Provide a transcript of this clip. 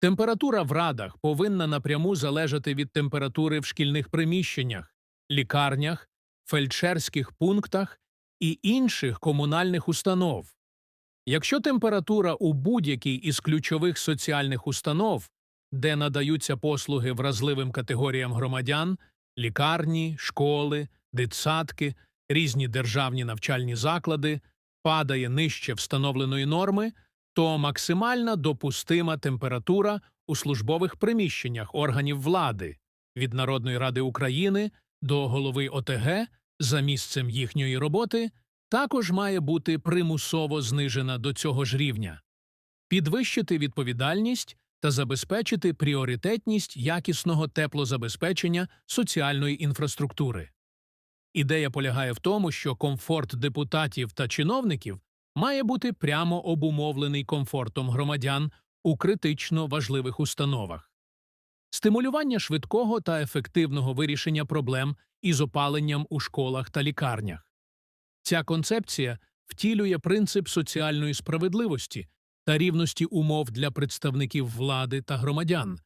Температура в радах повинна напряму залежати від температури в шкільних приміщеннях, лікарнях, фельдшерських пунктах і інших комунальних установ. Якщо температура у будь-якій із ключових соціальних установ, де надаються послуги вразливим категоріям громадян, лікарні, школи, дитсадки, різні державні навчальні заклади, падає нижче встановленої норми, то максимальна допустима температура у службових приміщеннях органів влади від Народної ради України до голови ОТГ за місцем їхньої роботи також має бути примусово знижена до цього ж рівня, підвищити відповідальність та забезпечити пріоритетність якісного теплозабезпечення соціальної інфраструктури. Ідея полягає в тому, що комфорт депутатів та чиновників має бути прямо обумовлений комфортом громадян у критично важливих установах. Стимулювання швидкого та ефективного вирішення проблем із опаленням у школах та лікарнях. Ця концепція втілює принцип соціальної справедливості та рівності умов для представників влади та громадян,